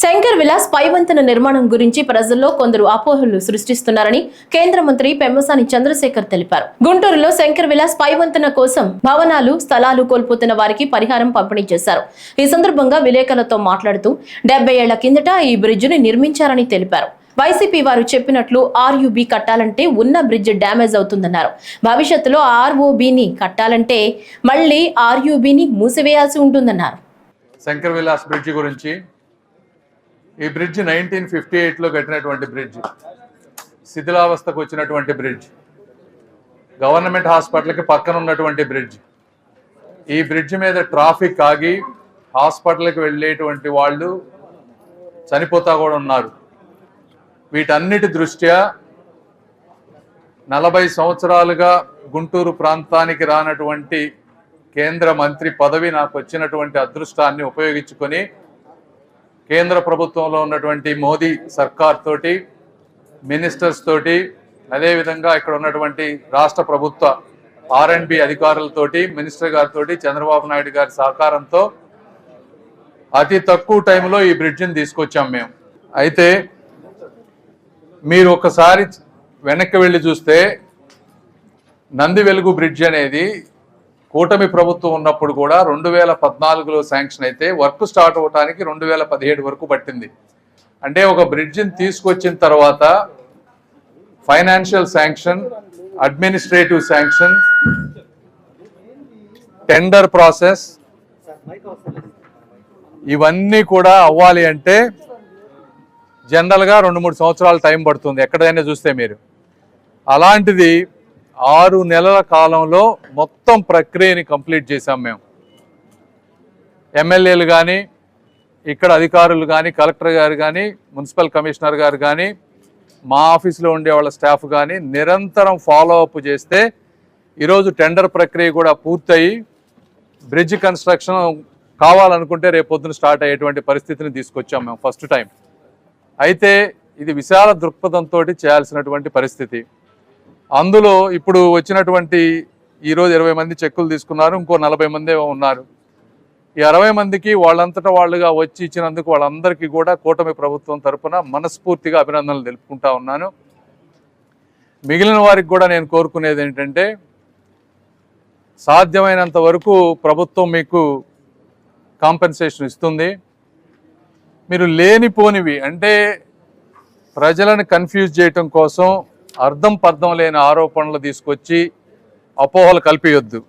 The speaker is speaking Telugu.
శంకర్ విలాస్ పైవంతన నిర్మాణం గురించి ప్రజల్లో కొందరు అపోహలు సృష్టిస్తున్నారని కేంద్ర మంత్రి పెమ్మసాని చంద్రశేఖర్ తెలిపారు. గుంటూరులో శంకర్ విలాస్ పైవంతన కోసం భవనాలు స్థలాలు కోల్పోతున్న వారికి పరిహారం పంపిణీ చేశారు. ఈ సందర్భంగా విలేకరులతో మాట్లాడుతూ డెబ్బై ఏళ్ళ కిందట ఈ బ్రిడ్జిని నిర్మించారని తెలిపారు. వైసీపీ వారు చెప్పినట్లు ఆర్యూబీ కట్టాలంటే ఉన్న బ్రిడ్జ్ డ్యామేజ్ అవుతుందన్నారు. భవిష్యత్తులో ఆర్ఓబిని కట్టాలంటే మళ్ళీ ఆర్యూబీని మూసివేయాల్సి ఉంటుందన్నారు. శంకర్ విలాస్ బ్రిడ్జ్ గురించి ఈ బ్రిడ్జ్ నైన్టీన్ ఫిఫ్టీ ఎయిట్లో కట్టినటువంటి బ్రిడ్జ్. శిథిలావస్థకు వచ్చినటువంటి బ్రిడ్జ్. గవర్నమెంట్ హాస్పిటల్కి పక్కన ఉన్నటువంటి బ్రిడ్జ్. ఈ బ్రిడ్జ్ మీద ట్రాఫిక్ ఆగి హాస్పిటల్కి వెళ్ళేటువంటి వాళ్ళు చనిపోతా కూడా ఉన్నారు. వీటన్నిటి దృష్ట్యా నలభై సంవత్సరాలుగా గుంటూరు ప్రాంతానికి రానటువంటి కేంద్ర మంత్రి పదవి నాకు వచ్చినటువంటి అదృష్టాన్ని ఉపయోగించుకొని కేంద్ర ప్రభుత్వంలో ఉన్నటువంటి మోదీ సర్కార్ తోటి మినిస్టర్స్ తోటి అదేవిధంగా ఇక్కడ ఉన్నటువంటి రాష్ట్ర ప్రభుత్వ ఆర్ అండ్ అధికారులతోటి మినిస్టర్ గారితో చంద్రబాబు నాయుడు గారి సహకారంతో అతి తక్కువ టైంలో ఈ బ్రిడ్జిని తీసుకొచ్చాం మేము. అయితే మీరు ఒకసారి వెనక్కి వెళ్ళి చూస్తే నంది వెలుగు బ్రిడ్జ్ అనేది కూటమి ప్రభుత్వం ఉన్నప్పుడు కూడా రెండు వేల పద్నాలుగులో శాంక్షన్ అయితే వర్క్ స్టార్ట్ అవడానికి రెండు వేల పదిహేడు వరకు పట్టింది. అంటే ఒక బ్రిడ్జిని తీసుకొచ్చిన తర్వాత financial sanction administrative sanction tender process ఇవన్నీ కూడా అవ్వాలి అంటే జనరల్గా రెండు మూడు సంవత్సరాలు టైం పడుతుంది. ఎక్కడైనా చూస్తే మీరు. అలాంటిది ఆరు నెలల కాలంలో మొత్తం ప్రక్రియని కంప్లీట్ చేశాం మేము. ఎమ్మెల్యేలు కానీ ఇక్కడ అధికారులు కానీ కలెక్టర్ గారు కానీ మున్సిపల్ కమిషనర్ గారు కానీ మా ఆఫీస్లో ఉండే వాళ్ళ స్టాఫ్ కానీ నిరంతరం ఫాలో అప్ చేస్తే ఈరోజు టెండర్ ప్రక్రియ కూడా పూర్తయి బ్రిడ్జ్ కన్స్ట్రక్షన్ కావాలనుకుంటే రేపొద్దున స్టార్ట్ అయ్యేటువంటి పరిస్థితిని తీసుకొచ్చాం మేము ఫస్ట్ టైం. అయితే ఇది విశాల దృక్పథంతో చేయాల్సినటువంటి పరిస్థితి. అందులో ఇప్పుడు వచ్చినటువంటి ఈరోజు ఇరవై మంది చెక్కులు తీసుకున్నారు ఇంకో నలభై మంది ఉన్నారు. ఈ అరవై మందికి వాళ్ళంతటా వాళ్ళుగా వచ్చి ఇచ్చినందుకు వాళ్ళందరికీ కూడా కూటమి ప్రభుత్వం తరపున మనస్ఫూర్తిగా అభినందనలు తెలుపుకుంటా ఉన్నాను. మిగిలిన వారికి కూడా నేను కోరుకునేది ఏంటంటే సాధ్యమైనంత వరకు ప్రభుత్వం మీకు కాంపెన్సేషన్ ఇస్తుంది. మీరు లేనిపోనివి అంటే ప్రజలను కన్ఫ్యూజ్ చేయటం కోసం అర్థం పర్థం లేని ఆరోపణలు తీసుకొచ్చి అపోహలు కల్పించొద్దు